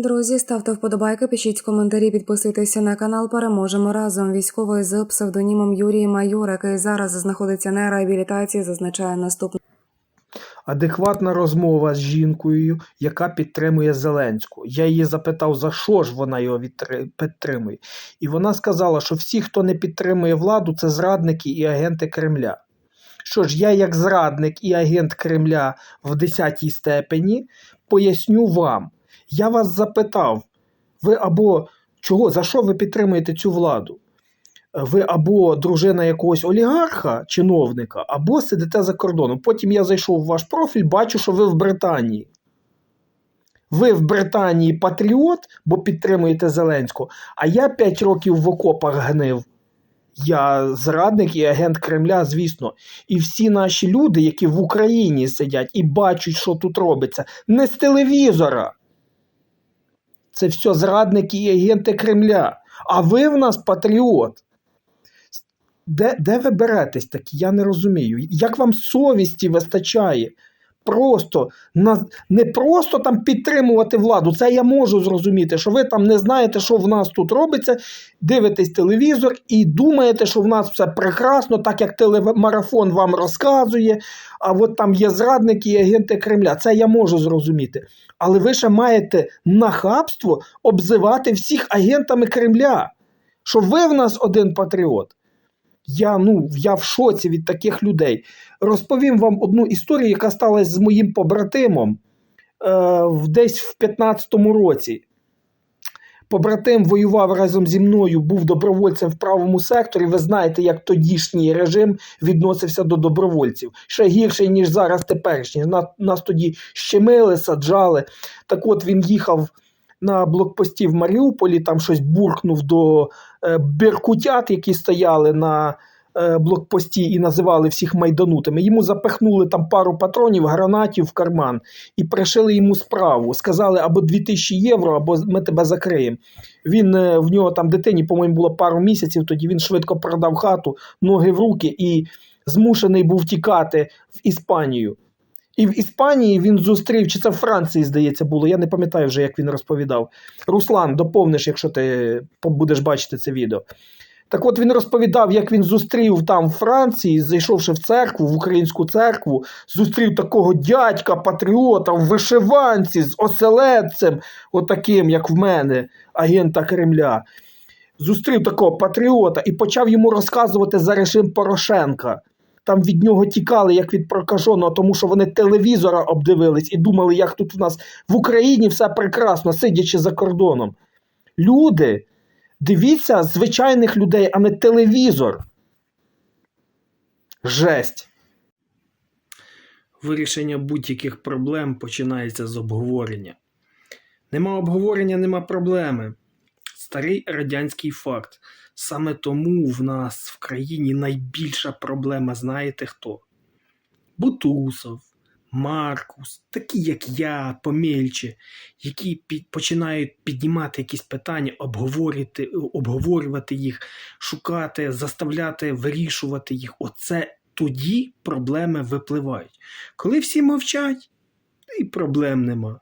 Друзі, ставте вподобайки, пишіть коментарі, підписуйтеся на канал. Переможемо разом. Військовий з псевдонімом Юрій Майор, який зараз знаходиться на реабілітації, зазначає наступне. адекватна розмова з жінкою, яка підтримує Зеленську. Я її запитав, за що ж вона його підтримує. І вона сказала, що всі, хто не підтримує владу, це зрадники і агенти Кремля. Що ж, я, як зрадник і агент Кремля в 10 степені, поясню вам. Я вас запитав, ви або чого, за що ви підтримуєте цю владу? ви або дружина якогось олігарха, чиновника, або сидите за кордоном. Потім я зайшов в ваш профіль, бачу, що ви в Британії. Ви в Британії патріот, бо підтримуєте Зеленського, а я 5 років в окопах гнив. Я зрадник і агент Кремля, звісно. І всі наші люди, які в Україні сидять і бачать, що тут робиться, не з телевізора. Це все зрадники і агенти Кремля. А ви в нас патріот. Де, де ви беретесь такі? Я не розумію. Як вам совісті вистачає? Просто не просто там підтримувати владу. Це я можу зрозуміти, що ви там не знаєте, що в нас тут робиться, дивитесь телевізор і думаєте, що в нас все прекрасно, так як телемарафон вам розказує, а от там є зрадники і агенти Кремля. Це я можу зрозуміти. Але ви ще маєте нахабство обзивати всіх агентами Кремля, що ви в нас один патріот. Я, ну, я в шоці від таких людей. Розповім вам одну історію, яка сталася з моїм побратимом е, десь в 15-му році. Побратим воював разом зі мною, був добровольцем в правому секторі. Ви знаєте, як тодішній режим відносився до добровольців. Ще гірше, ніж зараз теперішній. Нас тоді щемили, саджали. Так от він їхав на блокпості в Маріуполі, там щось буркнув до е, беркутят, які стояли на е, блокпості і називали всіх майданутими. Йому запихнули там пару патронів, гранатів в карман і пришили йому справу. Сказали або 2000 євро, або ми тебе закриємо. Він е, в нього там дитині, по-моєму, було пару місяців. Тоді він швидко продав хату, ноги в руки і змушений був тікати в Іспанію. І в Іспанії він зустрів, чи це в Франції, здається, було. Я не пам'ятаю вже, як він розповідав. Руслан, доповниш, якщо ти будеш бачити це відео. Так от він розповідав, як він зустрів там в Франції, зайшовши в церкву, в українську церкву, зустрів такого дядька, патріота в вишиванці з оселедцем, отаким, як в мене, агента Кремля. Зустрів такого патріота і почав йому розказувати за режим Порошенка. Там від нього тікали, як від прокаженого, тому що вони телевізора обдивились і думали, як тут в нас в Україні все прекрасно, сидячи за кордоном. Люди, дивіться звичайних людей, а не телевізор. Жесть. Вирішення будь-яких проблем починається з обговорення. Нема обговорення, нема проблеми. Старий радянський факт. Саме тому в нас в країні найбільша проблема, знаєте хто? Бутусов, Маркус, такі як я, помільче, які під, починають піднімати якісь питання, обговорювати, обговорювати їх, шукати, заставляти вирішувати їх. Оце тоді проблеми випливають. Коли всі мовчать, і проблем нема.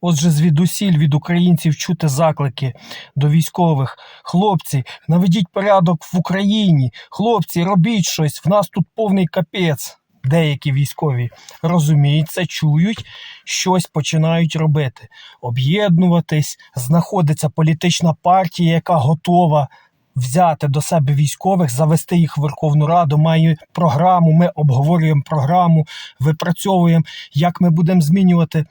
Отже, звідусіль від українців чути заклики до військових. Хлопці, наведіть порядок в Україні. Хлопці, робіть щось. В нас тут повний капець. Деякі військові розуміють чують, щось починають робити. Об'єднуватись, знаходиться політична партія, яка готова взяти до себе військових, завести їх в Верховну Раду, має програму. Ми обговорюємо програму, випрацьовуємо, як ми будемо змінювати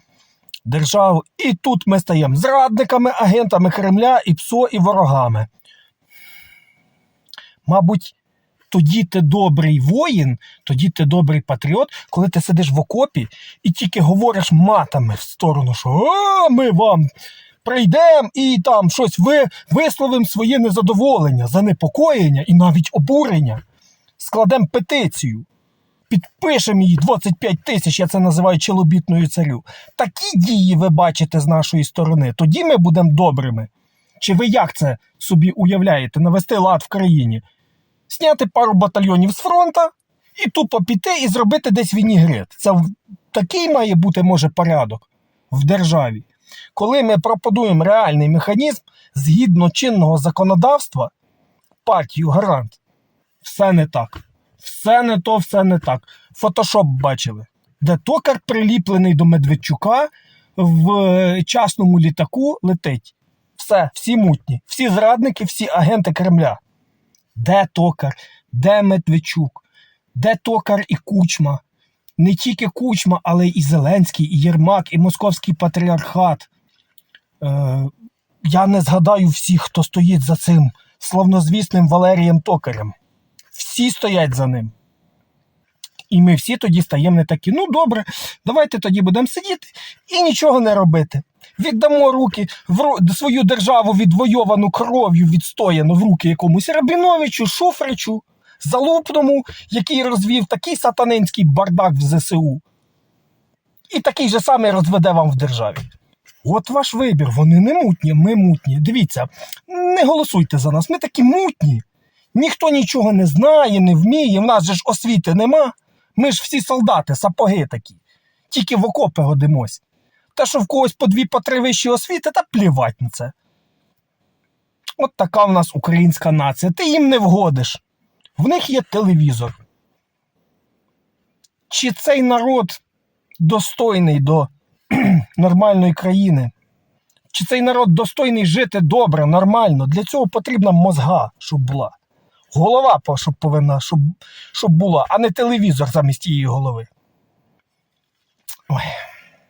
державу. І тут ми стаємо зрадниками, агентами Кремля, і ПСО, і ворогами. Мабуть, тоді ти добрий воїн, тоді ти добрий патріот, коли ти сидиш в окопі і тільки говориш матами в сторону, що «А, ми вам прийдемо і там щось ви, висловимо своє незадоволення, занепокоєння і навіть обурення. Складемо петицію підпишемо її 25 тисяч, я це називаю челобітною царю. Такі дії ви бачите з нашої сторони, тоді ми будемо добрими. Чи ви як це собі уявляєте, навести лад в країні? Зняти пару батальйонів з фронта і тупо піти і зробити десь вінігрет. Це такий має бути може порядок в державі, коли ми пропонуємо реальний механізм згідно чинного законодавства, партію гарант. Все не так. Все не то, все не так. Фотошоп бачили, де токар приліплений до Медведчука в е, частному літаку летить. Все, всі мутні, всі зрадники, всі агенти Кремля. Де токар, де Медведчук, де токар і кучма? Не тільки кучма, але і Зеленський, і Єрмак, і Московський патріархат. Е, я не згадаю всіх, хто стоїть за цим славнозвісним Валерієм Токарем. Всі стоять за ним. І ми всі тоді стаємо не такі. Ну добре, давайте тоді будемо сидіти і нічого не робити. Віддамо руки в свою державу відвойовану кров'ю, відстояну в руки якомусь Рабіновичу, Шуфричу, Залупному, який розвів такий сатанинський бардак в ЗСУ. І такий же самий розведе вам в державі. От ваш вибір, вони не мутні, ми мутні. Дивіться, не голосуйте за нас, ми такі мутні. Ніхто нічого не знає, не вміє, в нас же ж освіти нема. Ми ж всі солдати, сапоги такі. Тільки в окопи годимось. Та що в когось по дві, по три вищі освіти, та плівать на це. От така в нас українська нація. Ти їм не вгодиш. В них є телевізор. Чи цей народ достойний до нормальної країни? Чи цей народ достойний жити добре, нормально? Для цього потрібна мозга, щоб була. Голова щоб повинна, щоб, щоб була, а не телевізор замість її голови. Ой.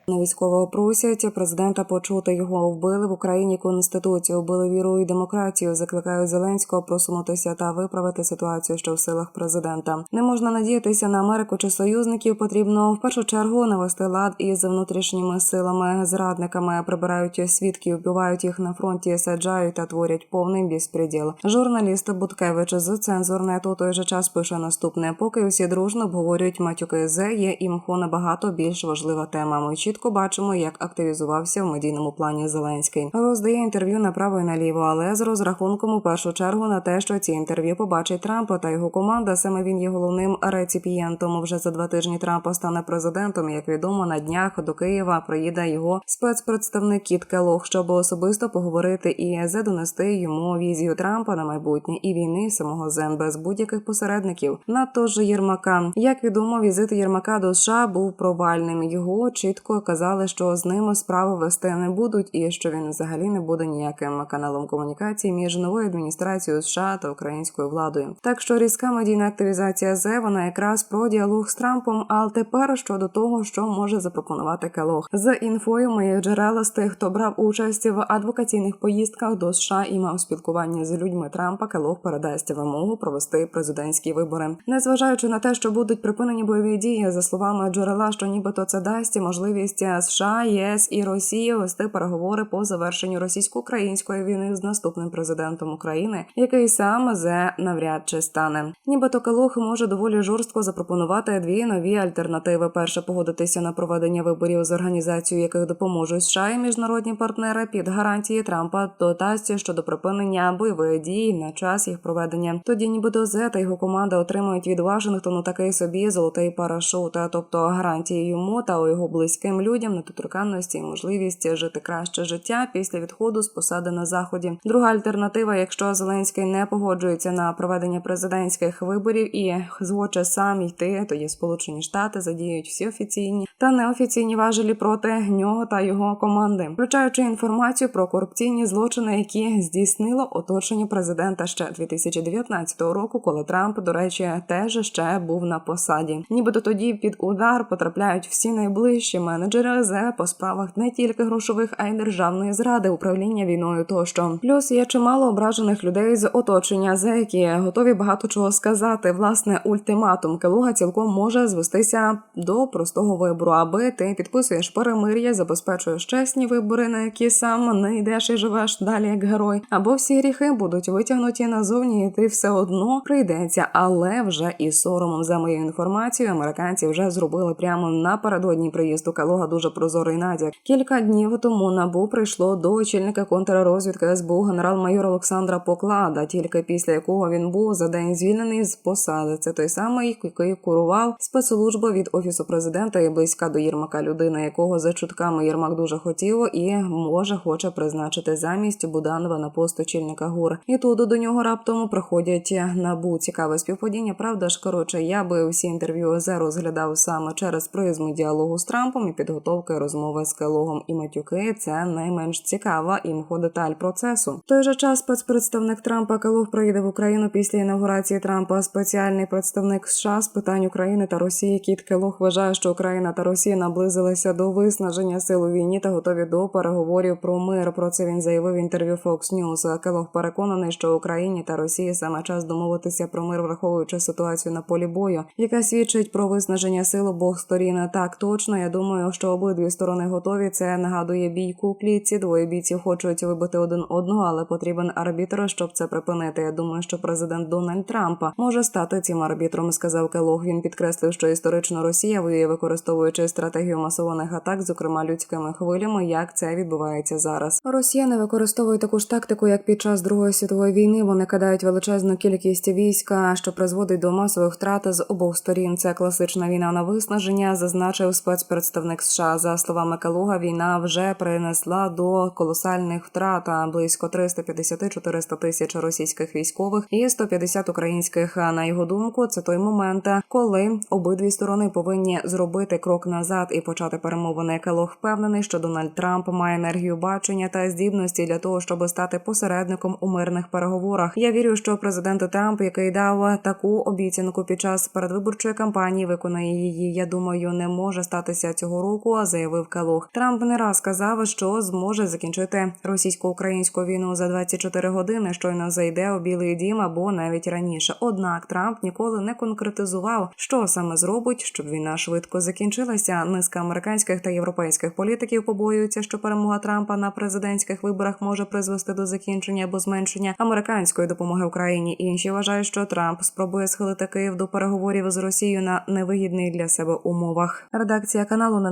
На військового просять президента почути його вбили в Україні конституцію, вбили віру і демократію. Закликають Зеленського просунутися та виправити ситуацію, що в силах президента. Не можна надіятися на Америку чи союзників. Потрібно в першу чергу навести лад із внутрішніми силами, зрадниками прибирають свідків, вбивають їх на фронті, саджають та творять повний безпреділ. Журналіст Буткевич з цензурнету у той же час пише наступне: поки всі дружно обговорюють матюки З, є імхо набагато більш важлива тема. Ми чітко бачимо, як активізувався в медійному плані Зеленський. Роздає інтерв'ю направо і наліво, але з розрахунком у першу чергу на те, що ці інтерв'ю побачить Трампа та його команда. Саме він є головним реципієнтом. Вже за два тижні Трампа стане президентом. Як відомо, на днях до Києва приїде його спецпредставник Кіт Келох, щоб особисто поговорити і Зе донести йому візію Трампа на майбутнє і війни самого Зен без будь-яких посередників. Надто ж Єрмака. Як відомо, візит Єрмака до США був провальним. Його чітко казали, що з ними справи вести не будуть, і що він взагалі не буде ніяким каналом комунікації між новою адміністрацією США та українською владою. Так що різка медійна активізація Зе вона якраз про діалог з Трампом. А тепер щодо того, що може запропонувати Келох з інфою моїх джерел з тих, хто брав участь в адвокаційних поїздках до США і мав спілкування з людьми Трампа. Келох передасть вимогу провести президентські вибори, незважаючи на те, що будуть припинені бойові дії, за словами джерела, що нібито це дасть можливість США, ЄС і Росія вести переговори по завершенню російсько-української війни з наступним президентом України, який сам зе навряд чи стане. Нібито Келох може доволі жорстко запропонувати дві нові альтернативи: перше погодитися на проведення виборів з організацією, яких допоможуть США і міжнародні партнери під гарантії Трампа додасть щодо припинення бойових дій на час їх проведення. Тоді нібито Зе та його команда отримують від Вашингтону такий собі золотий парашут, тобто гарантії йому та його близьким людям недоторканності і можливість жити краще життя після відходу з посади на заході. Друга альтернатива, якщо Зеленський не погоджується на проведення президентських виборів і згоче сам йти, тоді Сполучені Штати задіють всі офіційні та неофіційні важелі проти нього та його команди, включаючи інформацію про корупційні злочини, які здійснило оточення президента ще 2019 року, коли Трамп, до речі, теж ще був на посаді. Нібито тоді під удар потрапляють всі найближчі менеджери зе по справах не тільки грошових, а й державної зради, управління війною тощо. Плюс є чимало ображених людей з оточення, зе які готові багато чого сказати. Власне, ультиматум Келуга цілком може звестися до простого вибору, аби ти підписуєш перемир'я, забезпечуєш чесні вибори, на які сам не йдеш і живеш далі як герой, або всі гріхи будуть витягнуті назовні, і ти все одно прийдеться, але вже із соромом за мою інформацію, американці вже зробили прямо напередодні приїзду Келога Келога дуже прозорий натяк. Кілька днів тому набу прийшло до очільника контррозвідки СБУ генерал-майора Олександра Поклада, тільки після якого він був за день звільнений з посади. Це той самий, який курував спецслужбу від офісу президента і близька до Єрмака людина, якого за чутками Єрмак дуже хотів і може хоче призначити замість Буданова на пост очільника ГУР. І тут до нього раптом приходять набу. Цікаве співпадіння. Правда ж, коротше, я би всі інтерв'ю ОЗ розглядав саме через призму діалогу з Трампом і підготовки розмови з Келогом і Матюки. Це найменш цікава імхо-деталь процесу. В той же час спецпредставник Трампа Келог приїде в Україну після інаугурації Трампа. Спеціальний представник США з питань України та Росії Кіт Келог вважає, що Україна та Росія наблизилися до виснаження сил у війні та готові до переговорів про мир. Про це він заявив в інтерв'ю Fox News. Келог переконаний, що Україні та Росії саме час домовитися про мир, враховуючи ситуацію на полі бою, яка свідчить про виснаження сил обох сторін. Так точно я думаю, що обидві сторони готові. Це нагадує бійку у клітці. Двоє бійців хочуть вибити один одного, але потрібен арбітр, щоб це припинити. Я думаю, що президент Дональд Трамп може стати цим арбітром. Сказав Келог. Він підкреслив, що історично Росія воює, використовуючи стратегію масованих атак, зокрема людськими хвилями. Як це відбувається зараз? Росіяни використовують таку ж тактику, як під час Другої світової війни. Вони кидають величезну кількість війська, що призводить до масових втрат з обох сторін. Це класична війна на виснаження, зазначив спецпредставник США. За словами Калуга, війна вже принесла до колосальних втрат близько 350-400 тисяч російських військових і 150 українських. На його думку, це той момент, коли обидві сторони повинні зробити крок назад і почати перемовини. Келох впевнений, що Дональд Трамп має енергію бачення та здібності для того, щоб стати посередником у мирних переговорах. Я вірю, що президент Трамп, який дав таку обіцянку під час передвиборчої кампанії, виконає її. Я думаю, не може статися цього року. Заявив Келох. Трамп не раз казав, що зможе закінчити російсько-українську війну за 24 години. Щойно зайде у Білий Дім або навіть раніше. Однак Трамп ніколи не конкретизував, що саме зробить, щоб війна швидко закінчилася. Низка американських та європейських політиків побоюються, що перемога Трампа на президентських виборах може призвести до закінчення або зменшення американської допомоги Україні. Інші вважають, що Трамп спробує схилити Київ до переговорів з Росією на невигідних для себе умовах. Редакція каналу не